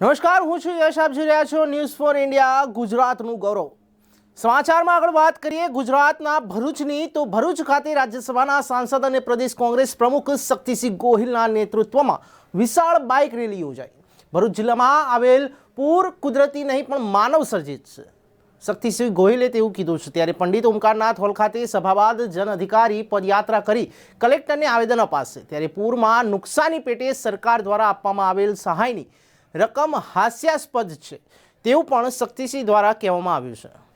નમસ્કાર, હું છું યશ, આપ જોઈ રહ્યા છો ન્યૂઝ ફોર ઇન્ડિયા ગુજરાતનું ગૌરવ. સમાચારમાં આગળ વાત કરીએ, ગુજરાતના ભરૂચની, તો ભરૂચ ખાતે રાજ્યસભાના સાંસદ અને પ્રદેશ કોંગ્રેસ પ્રમુખ શક્તિસિંહ ગોહિલના નેતૃત્વમાં વિશાળ બાઇક રેલી યોજાઈ. ભરૂચ જિલ્લામાં આવેલ પૂર કુદરતી નહીં, પણ માનવ સર્જિત છે. શક્તિસિંહ ગોહિલે તેવું કીધું છે. ત્યારે પંડિત ઓમકારનાથ હોલ ખાતે સભા બાદ જન અધિકારી પદયાત્રા કરી કલેક્ટરને આવેદન અપાશે. ત્યારે પૂરમાં નુકસાની પેટે સરકાર દ્વારા આપવામાં આવેલ સહાયની રકમ હાસ્યાસ્પદ છે. તેવું પણ શક્તિસિંહ દ્વારા કહેવામાં આવ્યું છે.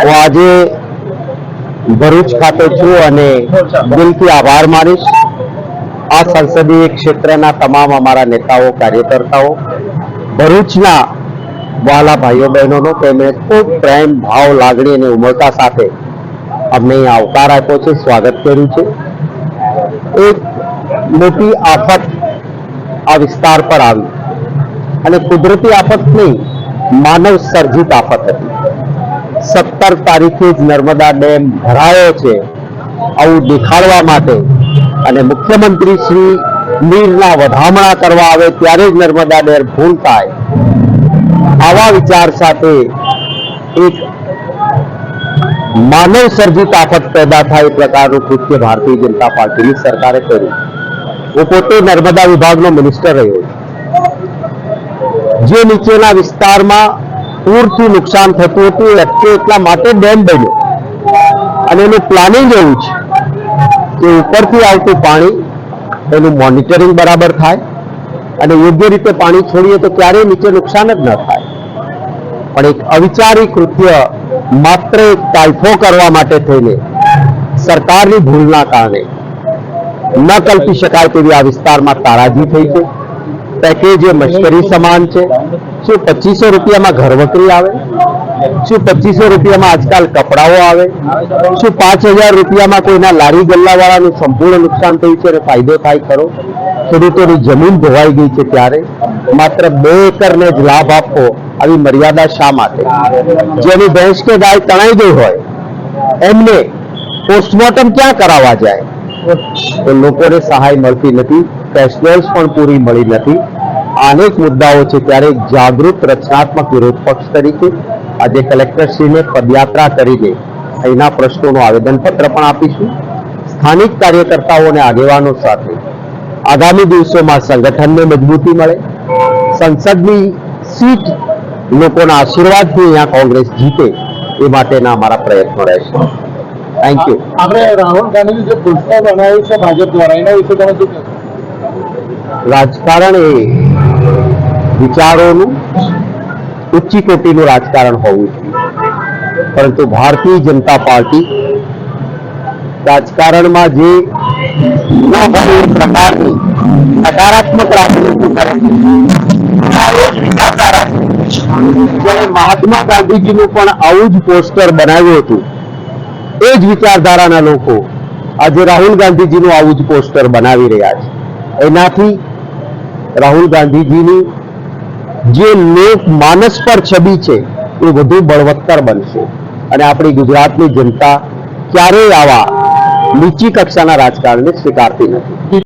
હું આજે ભરૂચ ખાતે છું અને દિલથી આભાર માનીશ. આ સંસદીય ક્ષેત્રના તમામ અમારા નેતાઓ, કાર્યકર્તાઓ, ભરૂચના વાલા ભાઈઓ બહેનોનો તેમણે ખૂબ પ્રેમ, ભાવ, લાગણી અને ઉમળકા સાથે અમને આવકાર આપ્યો છે, સ્વાગત કર્યું છે. એક મોટી આફત આ વિસ્તાર પર આવી અને કુદરતી આફત નહીં, માનવ સર્જિત આફત હતી. સત્તર તારીખે જ નર્મદા ડેમ ભરાયો છે. આવું દેખાડવા માટે અને મુખ્યમંત્રી શ્રી નીરના વધામણા કરવા આવે ત્યારે જ નર્મદા ડેમ ફૂલ થાય. આવા વિચાર સાથે એક માનવ સર્જિત આફત પેદા થાય એ પ્રકારનું કૃત્ય ભારતીય જનતા પાર્ટીની સરકારે કર્યું. હું પોતે નર્મદા વિભાગનો મિનિસ્ટર રહ્યો જે નીચેના વિસ્તારમાં પૂરથી નુકસાન થતું હતું એટલે એટલા માટે ડેમ બન્યો. અને એનું પ્લાનિંગ એવું છે કે ઉપરથી આવતું પાણી, એનું મોનિટરિંગ બરાબર થાય અને યોગ્ય રીતે પાણી છોડીએ તો ક્યારેય નીચે નુકસાન જ ન થાય. પણ એક અવિચારી કૃત્ય માત્ર એક તાઇફો કરવા માટે થઈને સરકારની ભૂલના કારણે ન કલ્પી શકાય તેવી આ વિસ્તારમાં તારાજી થઈ છે. પેકેજ એ મશ્કરી સમાન છે. શું પચીસો રૂપિયામાં ઘરવકરી આવે? શું પચીસો રૂપિયામાં આજકાલ કપડાઓ આવે? શું પાંચ હજાર રૂપિયામાં કોઈના લારી ગલ્લાવાળાનું સંપૂર્ણ નુકસાન થયું છે અને ફાયદો થાય ખરો? ખેડૂતોની જમીન ધોવાઈ ગઈ છે ત્યારે. માત્ર બે એકરને જ લાભ આપવો આવી મર્યાદા શા માટે? જેની ભેંસ કે ગાય તણાઈ ગઈ હોય, એમને પોસ્ટમોર્ટમ ક્યાં કરાવવા જાય? તો લોકોને સહાય મળતી નથી કેશબેલ્સ પણ પૂરી મળી નથી. અનેક મુદ્દાઓ છે ત્યારે જાગૃત રચનાત્મક વિરોધ પક્ષ તરીકે આજે કલેક્ટરશ્રીને પદયાત્રા કરીને અહીંના પ્રશ્નોનું આવેદનપત્ર પણ આપીશું. સ્થાનિક કાર્યકર્તાઓ અને આગેવાનો સાથે આગામી દિવસોમાં સંગઠનને મજબૂતી મળે. સંસદની સીટ લોકોના આશીર્વાદથી અહીંયા કોંગ્રેસ જીતે એ માટેના અમારા પ્રયત્નો રહેશે. થેન્ક યુ આપણે રાહુલ ગાંધીનું જે પુસ્તક બનાવ્યું છે ભાજપ દ્વારા એના વિશે તમે શું રાજકારણ એ વિચારોનું ઉચ્ચી કોટીનું રાજકારણ હોવું જોઈએ. પરંતુ ભારતીય જનતા પાર્ટી રાજકારણમાં જે પ્રકારની સકારાત્મક રાજનીતિ કરે છે મહાત્મા ગાંધીજીનું પણ આવું જ પોસ્ટર બનાવ્યું હતું, એ જ વિચારધારાના લોકો આજે રાહુલ ગાંધીજીનું આવું જ પોસ્ટર બનાવી રહ્યા છે. એનાથી રાહુલ ગાંધીજીની જે લોક માનસ પર છબી છે, એ વધુ બળવત્તર બનશે. અને આપણી ગુજરાતની જનતા ક્યારેય આવા નીચી કક્ષાના રાજકારણને સ્વીકારતી નથી.